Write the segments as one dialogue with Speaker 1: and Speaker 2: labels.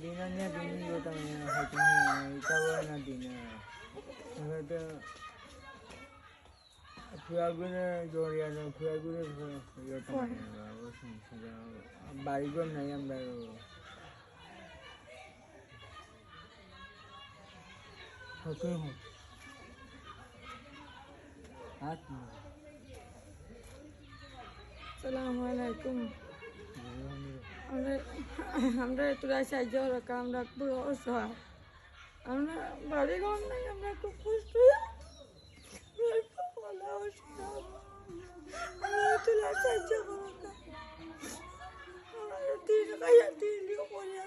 Speaker 1: দিন আনিয়া দিন ইয়েটা হয়তো এটা বলে না দিন হয়তো ফুয়াগুনে জড়িয়া না ফুয়াগুনে ইয়েটা বাড়িঘর নাই আমরা হতো হোক হাত
Speaker 2: সালামু আলাইকুম আমরা আমরা তোরা সাহায্য রাখা আমরা পুরো অসহায়। আমরা বাড়ি ঘর নাই, আমরা খুব কষ্ট তোরা সাহায্য করা দিন খাইয়া করিয়া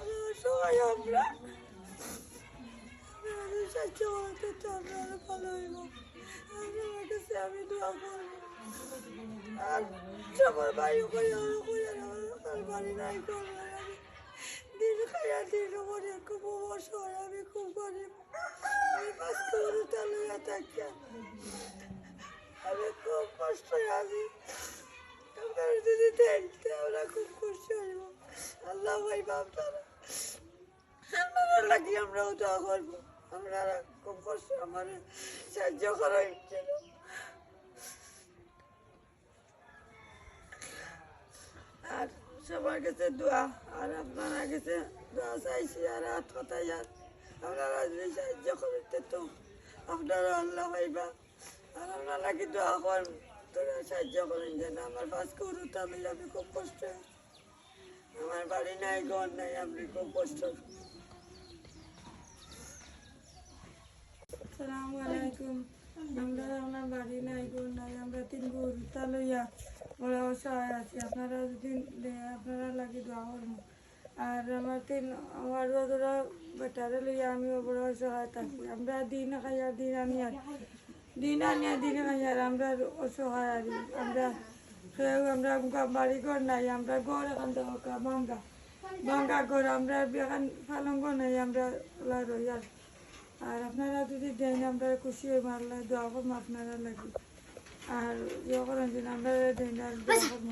Speaker 2: আমরা অসহায়, আমরা। সাহায্য আমি দোয়া করব। আর সবার বাড়ি করে করে নাই করবে আমি দিন খাইয়া দিন মনে খুব অবসর আমি খুব গরিব আমি করে চালিয়ে থাকি আমি খুব কষ্ট আছি আপনারা যদি দেন আমরা খুব খুশি হইব আল্লাহ ভাই আপনারা আপনারা লাগি আমরাও দোয়া করব আপনারা খুব কষ্ট আমার সাহায্য করা ছিল আর সবার কাছে দোয়া, আর আপনারা কাছে দোয়া চাইছি, আর হাত কথাই আর আপনারা যদি সাহায্য করতে তো আপনারা আল্লাহ পাইবা। আর আপনারা কি দোয়া করেন? তোরা সাহায্য করেন যেন আমার পাঁচ করু তাহলে আমি খুব কষ্ট। আমার বাড়ি নাই, ঘর নাই আমি খুব কষ্ট। সালামু আলাইকুম। আমরা আমার বাড়ি নাই ঘর নাই আমরা তিন গরু তা লইয়া ওরা অসহায় আছি আপনারা যদি দে- আপনারা লাগে দোয়া করব আর আমার তিন আমার ওরা বেটারে লইয়া আমি বড় অসহায় থাকি আমরা দিন খাইয়া দিন আনিয়া দিন আনিয়া দিন খাইয়া আমরা অসহায় আছি আমরা কেউ আমরা গা- বাড়ি ঘর নাই আমরা ঘর এখান থেকে ভাঙ্গা ভাঙ্গা ঘর আমরা এখান পালঙ্গ নাই আমরা ওলা রই আর আর আপনারা যদি দেন আমরা খুশি হই মারলে দোয়া করব আপনারা লাগে আর ইয়ে করেন যে আমরা দেন আর দোয়া করব।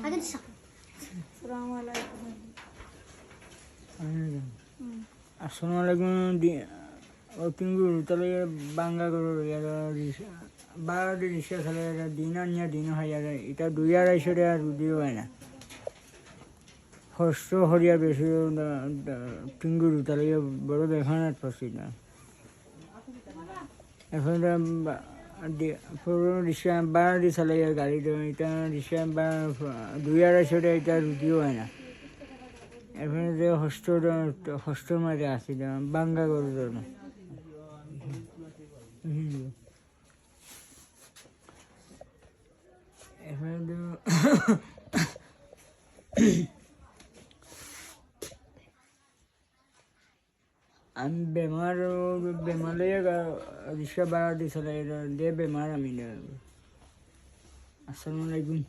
Speaker 2: আসসালামু আলাইকুম। হুম।
Speaker 1: আসসালামু আলাইকুম দি- ও পিঙ্গু তাহলে বাঙ্গা করো বারো রিক্সা খেলে দিন আনিয়া দিন হয় আর এটা দুই আড়াইশো টাকা রুদিও হয় না। হস্ত হরিয়া বেশি পিঙ্গুরু তাহলে বড় দেখানার পাচ্ছি না এখন পুরো রিক্সা বারো দি চালে গাড়ি এটা রিক্সা দুই আড়াইশো টাকা এটা রুদিও হয় না। এখন যে হস্ত হস্তর মাঝে আসছিল বাঙ্গা গরুর জন্য এখন আমি বেমার বেমার লইয়া রিক্সা ভাড়া দিছিল দিয়ে বেমার আমি আসসালামু আলাইকুম।